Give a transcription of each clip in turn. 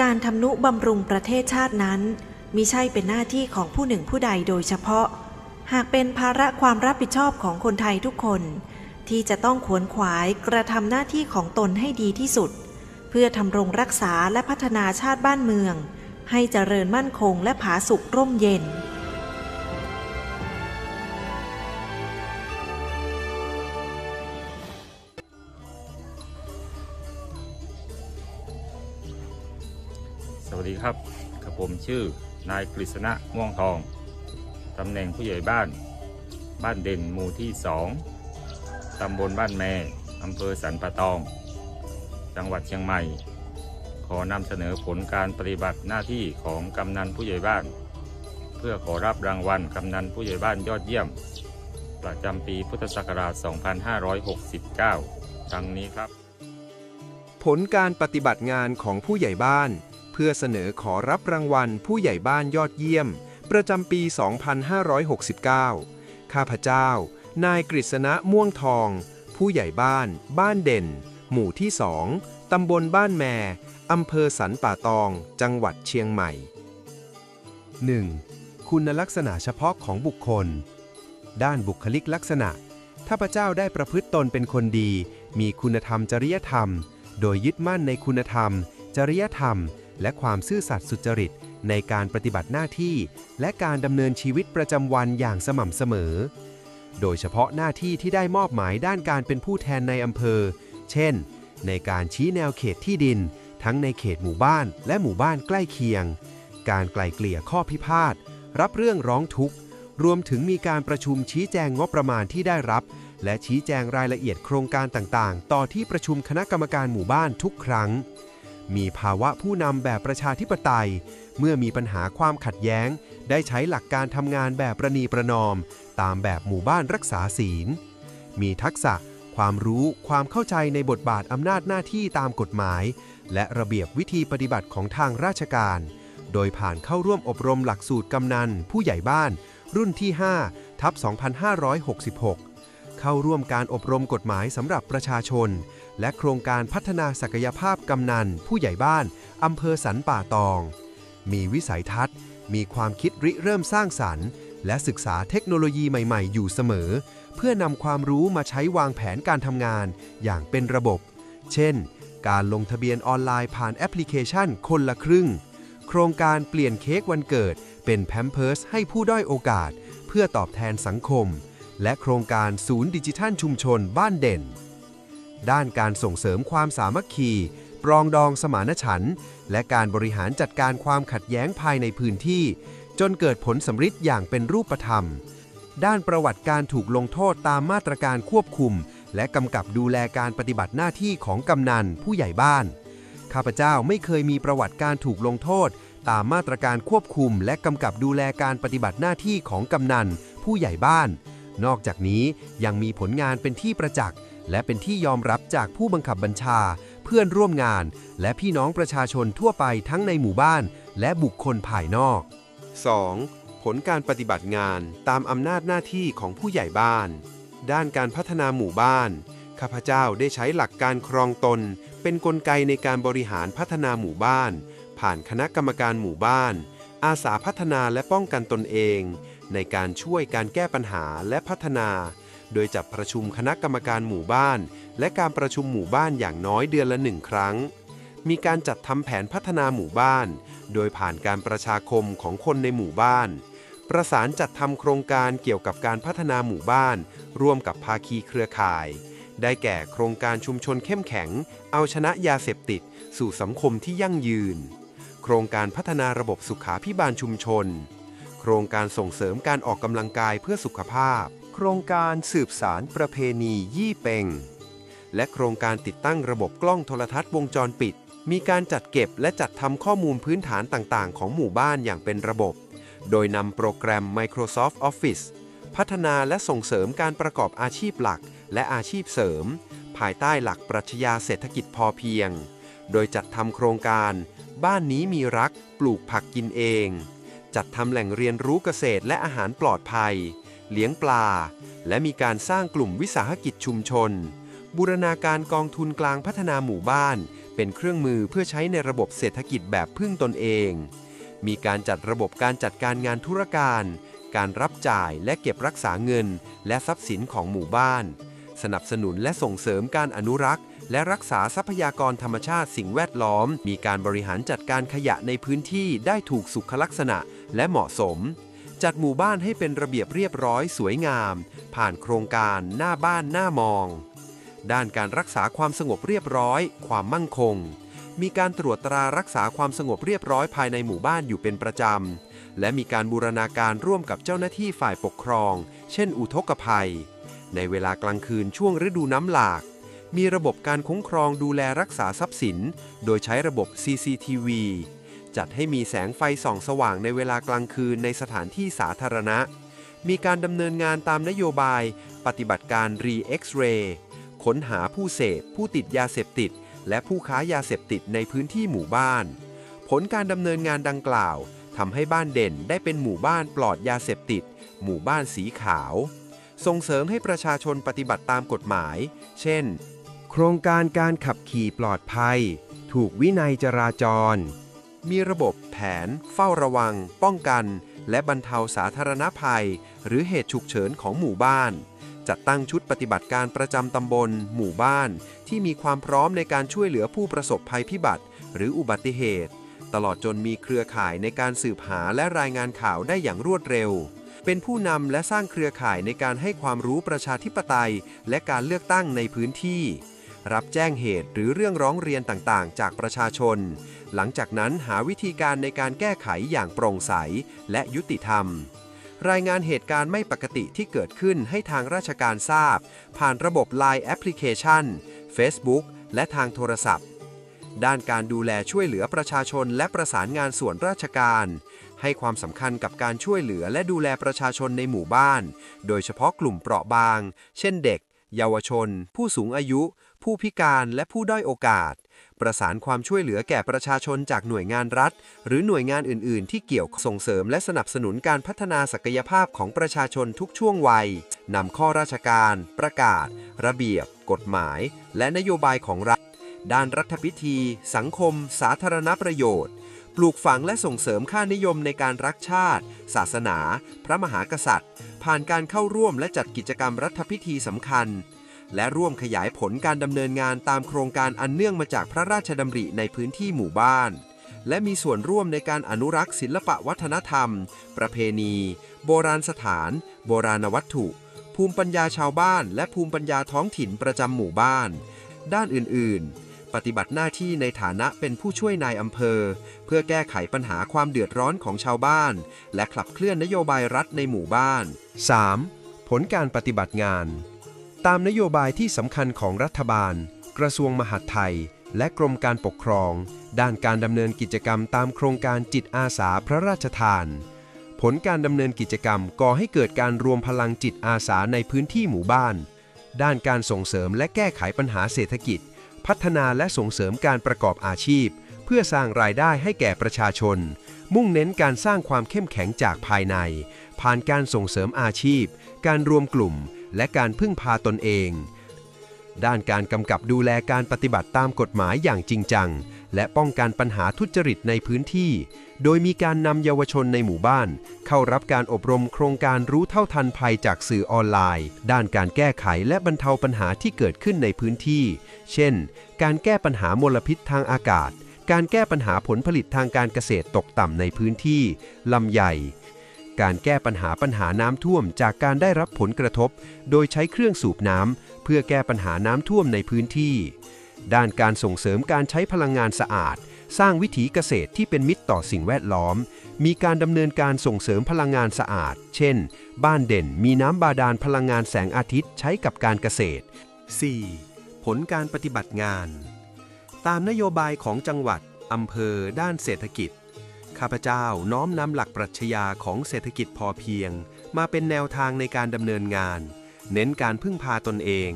การทำนุบำรุงประเทศชาตินั้นมิใช่เป็นหน้าที่ของผู้หนึ่งผู้ใดโดยเฉพาะ หากเป็นภาระความรับผิดชอบของคนไทยทุกคน ที่จะต้องขวนขวายกระทำหน้าที่ของตนให้ดีที่สุด เพื่อทำรงรักษาและพัฒนาชาติบ้านเมือง ให้เจริญมั่นคงและผาสุกร่มเย็น วัสดีครับกับผมชื่อนายกฤษณะม่วงทอง ตำแหน่งผู้ใหญ่บ้าน บ้านเด่นหมู่ที่สองตำบลบ้านแม่อำเภอสันปะตอง จังหวัดเชียงใหม่ ขอนำเสนอผลการปฏิบัติหน้าที่ของกำนันผู้ใหญ่บ้าน เพื่อขอรับรางวัลกำนันผู้ใหญ่บ้านยอดเยี่ยม ประจำปีพุทธศักราช 2569ดังนี้ครับ ผลการปฏิบัติงานของผู้ใหญ่บ้าน พื่อเสนอขอรับรางวัลผู้ใหญ่บ้านยอดเยี่ยม ประจำปี 2569 ข้าพเจ้า นายกฤษณะม่วงทอง ผู้ใหญ่บ้าน บ้านเด่น หมู่ที่สองตำบลบ้านแมอำเภอสันป่าตอง จังหวัดเชียงใหม่ 1. คุณลักษณะเฉพาะของบุคคล ด้านบุคลิกลักษณะข้าพเจ้าได้ประพฤติตนเป็นคนดี มีคุณธรรมจริยธรรม โดยยึดมั่นในคุณธรรม จริยธรรม และความซื่อสัตย์สุจริตในการปฏิบัติหน้าที่ และการดำเนินชีวิตประจำวันอย่างสม่ำเสมอ โดยเฉพาะหน้าที่ที่ได้มอบหมายด้านการเป็นผู้แทนในอำเภอ เช่น ในการชี้แนวเขตที่ดิน ทั้งในเขตหมู่บ้านและหมู่บ้านใกล้เคียง การไกล่เกลี่ยข้อพิพาท รับเรื่องร้องทุกข์ รวมถึงมีการประชุมชี้แจงงบประมาณที่ได้รับ และชี้แจงรายละเอียดโครงการต่างๆ ต่อที่ประชุมคณะกรรมการหมู่บ้านทุกครั้ง มีภาวะผู้นำแบบประชาธิปไตย เมื่อมีปัญหาความขัดแย้ง ได้ใช้หลักการทำงานแบบประนีประนอม ตามแบบหมู่บ้านรักษาศีล มีทักษะ ความรู้ความเข้าใจในบทบาทอำนาจหน้าที่ตามกฎหมาย และระเบียบวิธีปฏิบัติของทางราชการ โดยผ่านเข้าร่วมอบรมหลักสูตรกำนัน ผู้ใหญ่บ้าน รุ่นที่ 5 ทับ 2566 เข้าร่วมการอบรมกฎหมายสำหรับประชาชน และโครงการพัฒนาศักยภาพกำนัน ผู้ใหญ่บ้านอำเภอสันป่าตอง มีวิสัยทัศน์ มีความคิดริเริ่มสร้างสรรค์ และศึกษาเทคโนโลยีใหม่ๆ อยู่เสมอ เพื่อนำความรู้มาใช้วางแผนการทำงานอย่างเป็นระบบ เช่น การลงทะเบียนออนไลน์ผ่านแอปพลิเคชันคนละครึ่ง โครงการเปลี่ยนเค้กวันเกิดเป็นแพมเพิร์สให้ผู้ด้อยโอกาส เพื่อตอบแทนสังคม และโครงการศูนย์ดิจิทัลชุมชนบ้านเด่น ด้านการส่งเสริมความสามัคคี ปรองดองสมานฉันท์และการบริหารจัดการความขัดแย้งภายในพื้นที่ จนเกิดผลสำฤทธิ์อย่างเป็นรูปธรรม ด้านประวัติการถูกลงโทษตามมาตรการควบคุม และกำกับดูแลการปฏิบัติหน้าที่ของกำนันผู้ใหญ่บ้าน ข้าพเจ้าไม่เคยมีประวัติการถูกลงโทษ ตามมาตรการควบคุม และกำกับดูแลการปฏิบัติหน้าที่ของกำนันผู้ใหญ่บ้าน นอกจากนี้ยังมีผลงานเป็นที่ประจักษ์และเป็นที่ยอมรับจากผู้บังคับบัญชา เพื่อนร่วมงาน และพี่น้องประชาชนทั่วไปทั้งในหมู่บ้าน และบุคคลภายนอก 2. ผลการปฏิบัติงานตามอำนาจหน้าที่ของผู้ใหญ่บ้าน ด้านการพัฒนาหมู่บ้าน ข้าพเจ้าได้ใช้หลักการครองตน เป็นนกลไกในการบริหารพัฒนาหมู่บ้าน ผ่านคณะกรรมการหมู่บ้าน อาสาพัฒนาและป้องกันตนเอง ในการช่วยการแก้ปัญหาและพัฒนา โดยจัดประชุมคณะกรรมการหมู่บ้าน และการประชุมหมู่บ้านอย่างน้อยเดือนละหนึ่งครั้ง มีการจัดทำแผนพัฒนาหมู่บ้าน โดยผ่านการประชาคมของคนในหมู่บ้าน ประสานจัดทำโครงการเกี่ยวกับการพัฒนาหมู่บ้าน ร่วมกับภาคีเครือข่าย ได้แก่โครงการชุมชนเข้มแข็ง เอาชนะยาเสพติด สู่สังคมที่ยั่งยืน โครงการพัฒนาระบบสุขาพิบาลชุมชน โครงการส่งเสริมการออกกำลังกายเพื่อสุขภาพ โครงการสืบสารประเพณียี่เปงและโครงการติดตั้งระบบกล้องโทรทัศน์วงจรปิด มีการจัดเก็บและจัดทำข้อมูลพื้นฐานต่างๆ ของหมู่บ้านอย่างเป็นระบบ โดยนำโปรแกรม Microsoft Office พัฒนาและส่งเสริมการประกอบอาชีพหลักและอาชีพเสริม ภายใต้หลักปรัชญาเศรษฐกิจพอเพียง โดยจัดทำโครงการ บ้านนี้มีรักปลูกผักกินเอง จัดทำแหล่งเรียนรู้เกษตรและอาหารปลอดภัย เลี้ยงปลา และมีการสร้างกลุ่มวิสาหกิจชุมชน บูรณาการกองทุนกลางพัฒนาหมู่บ้าน เป็นเครื่องมือเพื่อใช้ในระบบเศรษฐกิจแบบพึ่งตนเอง มีการจัดระบบการจัดการงานธุรการ การรับจ่ายและเก็บรักษาเงิน และทรัพย์สินของหมู่บ้าน สนับสนุนและส่งเสริมการอนุรักษ์ และรักษาทรัพยากรธรรมชาติสิ่งแวดล้อม มีการบริหารจัดการขยะในพื้นที่ได้ถูกสุขลักษณะและเหมาะสม จัดหมู่บ้านให้เป็นระเบียบเรียบร้อยสวยงาม ผ่านโครงการหน้าบ้านหน้ามอง ด้านการรักษาความสงบเรียบร้อย ความมั่งคง มีการตรวจตรารักษาความสงบเรียบร้อยภายในหมู่บ้านอยู่เป็นประจำ และมีการบูรณาการร่วมกับเจ้าหน้าที่ฝ่ายปกครอง เช่น อุทกภัย ในเวลากลางคืนช่วงฤดูน้ำหลาก มีระบบการคุ้มครองดูแลรักษาทรัพย์สิน โดยใช้ระบบ CCTV จัดให้มีแสงไฟส่องสว่างในเวลากลางคืนในสถานที่สาธารณะ มีการดำเนินงานตามนโยบายปฏิบัติการ Re-X-ray ค้นหาผู้เสพ ผู้ติดยาเสพติด และผู้ค้ายาเสพติดในพื้นที่หมู่บ้าน ผลการดำเนินงานดังกล่าวทำให้บ้านเด่นได้เป็นหมู่บ้านปลอดยาเสพติด หมู่บ้านสีขาว ส่งเสริมให้ประชาชนปฏิบัติตามกฎหมาย เช่น โครงการการขับขี่ปลอดภัย ถูกวินัยจราจร มีระบบแผน เฝ้าระวัง ป้องกัน และบรรเทาสาธารณภัย หรือเหตุฉุกเฉินของหมู่บ้าน จัดตั้งชุดปฏิบัติการประจำตำบล หมู่บ้าน ที่มีความพร้อมในการช่วยเหลือผู้ประสบภัยพิบัติ หรืออุบัติเหตุ ตลอดจนมีเครือข่ายในการสืบหาและรายงานข่าวได้อย่างรวดเร็ว เป็นผู้นำและสร้างเครือข่ายในการให้ความรู้ประชาธิปไตย และการเลือกตั้งในพื้นที่ รับแจ้งเหตุหรือเรื่องร้องเรียนต่างๆ จากประชาชน หลังจากนั้นหาวิธีการในการแก้ไขอย่างโปร่งใสและยุติธรรม รายงานเหตุการณ์ไม่ปกติที่เกิดขึ้นให้ทางราชการทราบ ผ่านระบบ Line แอปพลิเคชัน Facebook และทางโทรศัพท์ ด้านการดูแลช่วยเหลือประชาชนและประสานงานส่วนราชการ ให้ความสำคัญกับการช่วยเหลือและดูแลประชาชนในหมู่บ้าน โดยเฉพาะกลุ่มเปราะบาง เช่นเด็ก เยาวชน ผู้สูงอายุ ผู้พิการและผู้ด้อยโอกาส ประสานความช่วยเหลือแก่ประชาชนจากหน่วยงานรัฐ หรือหน่วยงานอื่น ๆ ที่เกี่ยวส่งเสริมและสนับสนุนการพัฒนาศักยภาพของประชาชนทุกช่วงวัยนำข้อราชการ ประกาศ ระเบียบ กฎหมาย และนโยบายของรัฐ ด้านรัฐพิธี สังคม สาธารณประโยชน์ปลูกฝังและส่งเสริมค่านิยมในการรักชาติ ศาสนา พระมหากษัตริย์ ผ่านการเข้าร่วมและจัดกิจกรรมรัฐพิธีสำคัญ และร่วมขยายผลการดำเนินงานตามโครงการอันเนื่องมาจากพระราชดำริในพื้นที่หมู่บ้าน และมีส่วนร่วมในการอนุรักษ์ศิลปะวัฒนธรรม ประเพณี โบราณสถาน โบราณวัตถุ ภูมิปัญญาชาวบ้าน และภูมิปัญญาท้องถิ่นประจำหมู่บ้าน ด้านอื่นๆ ปฏิบัติหน้าที่ในฐานะเป็นผู้ช่วยนายอำเภอ เพื่อแก้ไขปัญหาความเดือดร้อนของชาวบ้าน และขับเคลื่อนนโยบายรัฐในหมู่บ้าน 3. ผลการปฏิบัติงาน ตามนโยบายที่สำคัญของรัฐบาล กระทรวงมหาดไทย และกรมการปกครอง ด้านการดำเนินกิจกรรมตามโครงการจิตอาสาพระราชทาน ผลการดำเนินกิจกรรมก่อให้เกิดการรวมพลังจิตอาสาในพื้นที่หมู่บ้าน ด้านการส่งเสริมและแก้ไขปัญหาเศรษฐกิจ พัฒนาและส่งเสริมการประกอบอาชีพ เพื่อสร้างรายได้ให้แก่ประชาชน มุ่งเน้นการสร้างความเข้มแข็งจากภายใน ผ่านการส่งเสริมอาชีพ การรวมกลุ่ม และการพึ่งพาตนเอง ด้านการกำกับดูแลการปฏิบัติตามกฎหมายอย่างจริงจัง และป้องกันปัญหาทุจริตในพื้นที่ โดยมีการนำเยาวชนในหมู่บ้าน เข้ารับการอบรมโครงการรู้เท่าทันภัยจากสื่อออนไลน์ ด้านการแก้ไขและบรรเทาปัญหาที่เกิดขึ้นในพื้นที่ เช่น การแก้ปัญหามลพิษทางอากาศ การแก้ปัญหาผลผลิตทางการเกษตรตกต่ำในพื้นที่ลำใหญ่การแก้ปัญหาปัญหาน้ำท่วมจากการได้รับผลกระทบ โดยใช้เครื่องสูบน้ำเพื่อแก้ปัญหาน้ำท่วมในพื้นที่ ด้านการส่งเสริมการใช้พลังงานสะอาด สร้างวิถีเกษตรที่เป็นมิตรต่อสิ่งแวดล้อม มีการดำเนินการส่งเสริมพลังงานสะอาด เช่น บ้านเด่นมีน้ำบาดาลพลังงานแสงอาทิตย์ใช้กับการเกษตร 4. ผลการปฏิบัติงาน ตามนโยบายของจังหวัดอำเภอ ด้านเศรษฐกิจ ข้าพเจ้าน้อมนำหลักปรัชญาของเศรษฐกิจพอเพียง มาเป็นแนวทางในการดำเนินงาน เน้นการพึ่งพาตนเอง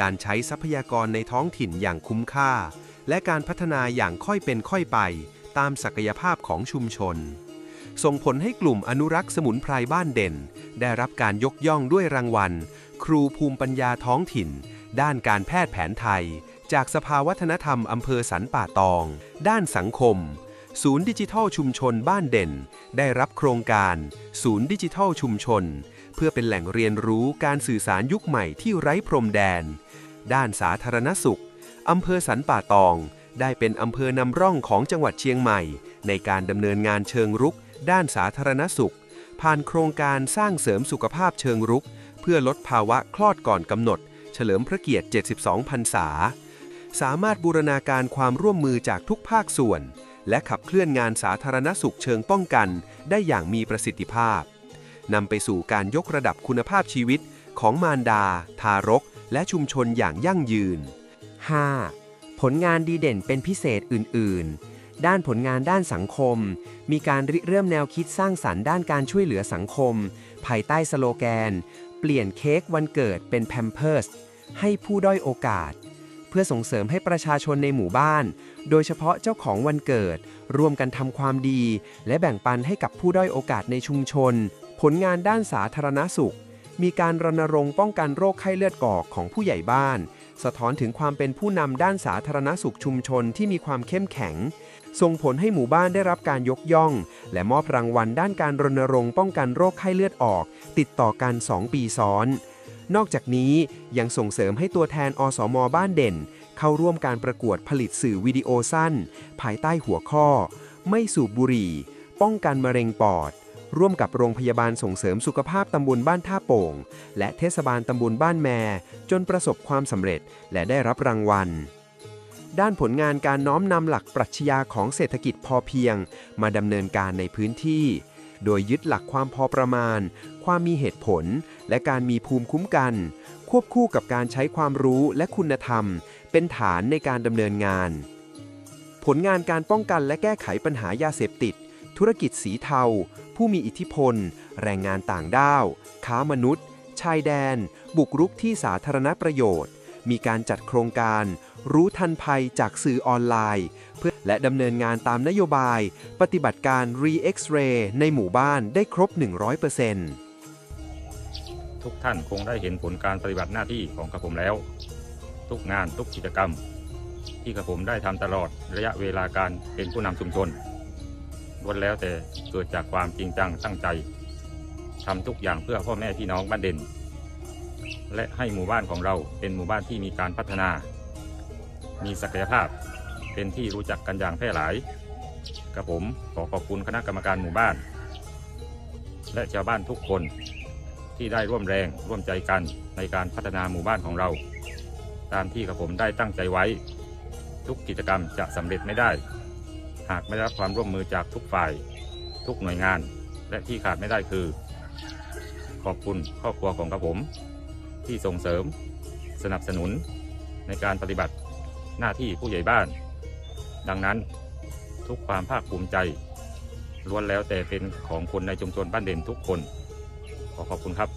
การใช้ทรัพยากรในท้องถิ่นอย่างคุ้มค่า และการพัฒนาอย่างค่อยเป็นค่อยไป ตามศักยภาพของชุมชน ส่งผลให้กลุ่มอนุรักษ์สมุนไพรบ้านเด่น ได้รับการยกย่องด้วยรางวัล ครูภูมิปัญญาท้องถิ่น ด้านการแพทย์แผนไทย จากสภาวัฒนธรรมอำเภอสันป่าตอง ด้านสังคม ศูนย์ดิจิทัลชุมชนบ้านเด่น ได้รับโครงการ ศูนย์ดิจิทัลชุมชน เพื่อเป็นแหล่งเรียนรู้การสื่อสารยุคใหม่ที่ไร้พรมแดน ด้านสาธารณสุขอำเภอสันป่าตอง ได้เป็นอำเภอนำร่องของจังหวัดเชียงใหม่ ในการดำเนินงานเชิงรุก ด้านสาธารณสุข ผ่านโครงการสร้างเสริมสุขภาพเชิงรุก เพื่อลดภาวะคลอดก่อนกำหนด เฉลิมพระเกียรติ 72 พรรษา สามารถบูรณาการความร่วมมือจากทุกภาคส่วน และขับเคลื่อนงานสาธารณสุขเชิงป้องกัน ได้อย่างมีประสิทธิภาพนำไปสู่การยกระดับคุณภาพชีวิตของมารดา ทารก และชุมชนอย่างยั่งยืน 5. ผลงานดีเด่นเป็นพิเศษอื่น ๆ ด้านผลงานด้านสังคม มีการริเริ่มแนวคิดสร้างสรรค์ด้านการช่วยเหลือสังคม ภายใต้สโลแกน เปลี่ยนเค้กวันเกิดเป็นแพมเพิร์สให้ผู้ด้อยโอกาส พื่อส่งเสริมให้ประชาชนในหมู่บ้าน โดยเฉพาะเจ้าของวันเกิด ร่วมกันทำความดี และแบ่งปันให้กับผู้ด้อยโอกาสในชุมชน ผลงานด้านสาธารณสุข มีการรณรงค์ป้องกันโรคไข้เลือดกอกของผู้ใหญ่บ้าน สะท้อนถึงความเป็นผู้นำด้านสาธารณสุขชุมชนที่มีความเข้มแข็ง ส่งผลให้หมู่บ้านได้รับการยกย่อง และมอบรางวัลด้านการรณรงค์ป้องกันโรคไข้เลือดออก ติดต่อกัน 2 ปีซ้อน นอกจากนี้ยังส่งเสริมให้ตัวแทนอสมบ้านเด่น เข้าร่วมการประกวดผลิตสื่อวิดีโอสั้น ภายใต้หัวข้อ ไม่สูบบุหรี่ ป้องกันมะเร็งปอด ร่วมกับโรงพยาบาลส่งเสริมสุขภาพตำบลบ้านท่าโป่ง และเทศบาลตำบลบ้านแมจนประสบความสำเร็จและได้รับรางวัลด้านผลงานการน้อมนำหลักปรัชญาของเศรษฐกิจพอเพียง มาดำเนินการในพื้นที่ โดยยึดหลักความพอประมาณ ความมีเหตุผล และการมีภูมิคุ้มกัน ควบคู่กับการใช้ความรู้และคุณธรรม เป็นฐานในการดำเนินงาน ผลงานการป้องกันและแก้ไขปัญหายาเสพติด ธุรกิจสีเทา ผู้มีอิทธิพล แรงงานต่างด้าว ค้ามนุษย์ ชายแดน บุกรุกที่สาธารณประโยชน์ มีการจัดโครงการ รู้ทันภัยจากสื่อออนไลน์ เพื่อและดำเนินงานตามนโยบาย ปฏิบัติการ Re-X-ray ในหมู่บ้านได้ครบ 100%ทุกท่านคงได้เห็นผลการปฏิบัติหน้าที่ของกระผมแล้ว ทุกงานทุกกิจกรรม ที่กระผมได้ทำตลอดระยะเวลาการเป็นผู้นำชุมชนล้วนแล้วแต่เกิดจากความจริงจังตั้งใจทำทุกอย่างเพื่อพ่อแม่พี่น้องบ้านเด่น และให้หมู่บ้านของเราเป็นหมู่บ้านที่มีการพัฒนา มีศักยภาพเป็นที่รู้จักกันอย่างแพร่หลายกระผมขอขอบคุณคณะกรรมการหมู่บ้าน และชาวบ้านทุกคนที่ได้ร่วมแรงร่วมใจกันในการพัฒนาหมู่บ้านของเรา ตามที่กระผมได้ตั้งใจไว้ ทุกกิจกรรมจะสำเร็จไม่ได้ หากไม่ได้รับความร่วมมือจากทุกฝ่าย ทุกหน่วยงาน และที่ขาดไม่ได้คือ ขอบคุณครอบครัวของกระผม ที่ส่งเสริมสนับสนุนในการปฏิบัติหน้าที่ผู้ใหญ่บ้าน ดังนั้นทุกความภาคภูมิใจล้วนแล้วแต่เป็นของคนในชุมชนบ้านเด่นทุกคน ขอขอบคุณครับ